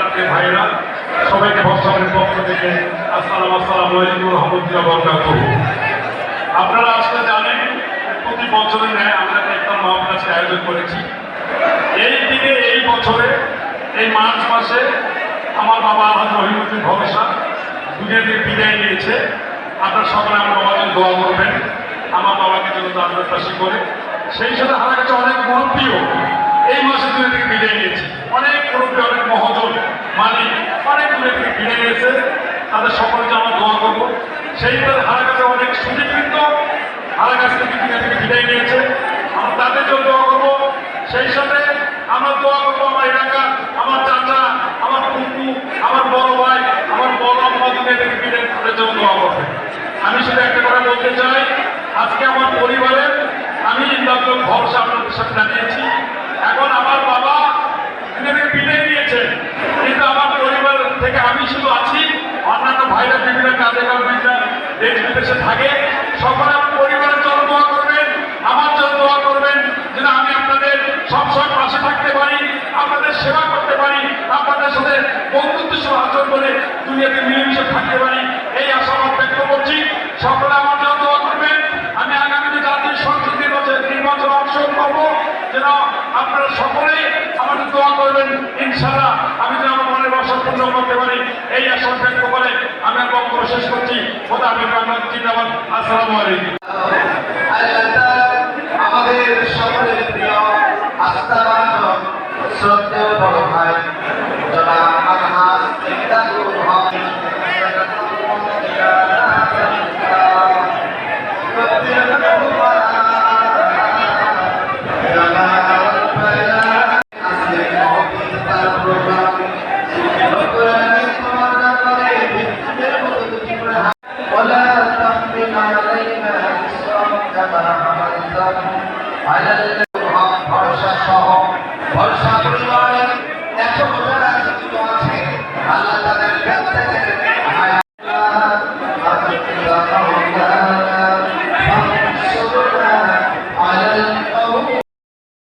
আত্মীয় ভাইরা, সবাইকে ভরসামের পক্ষ থেকে আসসালাম আসসালামু আলাইকুম রহমতুল্লাহ বরকাত আপনারা আজকে জানেন, প্রতি বছরের ন্যায় আমরা একটা মহাপ্রাসকে আয়োজন করেছি। এই দিনে, এই বছরে, এই মার্চ মাসে আমার বাবা আলহাজ রহিমুদ্দিন ভরসা দুনিয়া বিদায় নিয়েছে। আপনার সকলে আমার বাবাকে দোয়া করবেন। আমার বাবাকে যেন জান্নাত পাশি করে। সেই সাথে আমার কাছে অনেক মুরব্বীও এই মাসে দুনিয়া থেকে বিদায় নিয়েছে অনেক মুরব্বী অনেক মহজন মালিক অনেক দূরে থেকে বিদায় নিয়েছে তাদের সকলকে আমরা দোয়া করব। সেই সাথে হারা কাছে অনেক হারা কাছ থেকে দুনিয়া থেকে বিদায় নিয়েছে। আমরা তাদের জন্য দোয়া করব। সেই সাথে আমরা দোয়া করব আমার এলাকা, আমার চাচা, আমার কুকু, আমার বড় ভাই, আমার বড় আম্মা দুনিয়া থেকে বিদায় তাদের জন্য দোয়া করবে। আমি শুধু একটা কথা বলতে চাই, আজকে আমার পরিবারের, আমি ইন্দান্ত ভরসা আপনাদের সাথে জানিয়েছি এখন আমার বাবা বিদায় নিয়েছে, কিন্তু আমার পরিবার থেকে আমি শুধু আছি। অন্যান্য ভাইরা বিভিন্ন কাজে বিভিন্ন দেশ বিদেশে থাকে। সকলে পরিবারের জন্য দোয়া করবেন, আমার জন্য দোয়া করবেন, যেন আমি আপনাদের সবসময় পাশে থাকতে পারি, আপনাদের সেবা করতে পারি, আপনাদের সাথে বন্ধুত্ব সহ আচরণ করে দুনিয়াতে মিলেমিশে থাকতে পারি। এই আশাবাদ ব্যক্ত করছি। সকলে আমার জন্য দোয়া করবেন। আমি আগামীতে জাতীয় সংসদ নির্বাচন নির্বাচন অংশগ্রহণ করব। যেন আপনারা সকলেই আমাদের দোয়া করবেন। ইনশাআল্লাহ, আমি যেন আমার মনের বাসা করতে পারি এই আশা ব্যক্ত করে আমরা বক্তব্য শেষ করছি। খোদা আমি জিন্দাবাদ। আসসালামু আলাইকুম। আমাদের সকলের প্রিয় Thank you. على الذين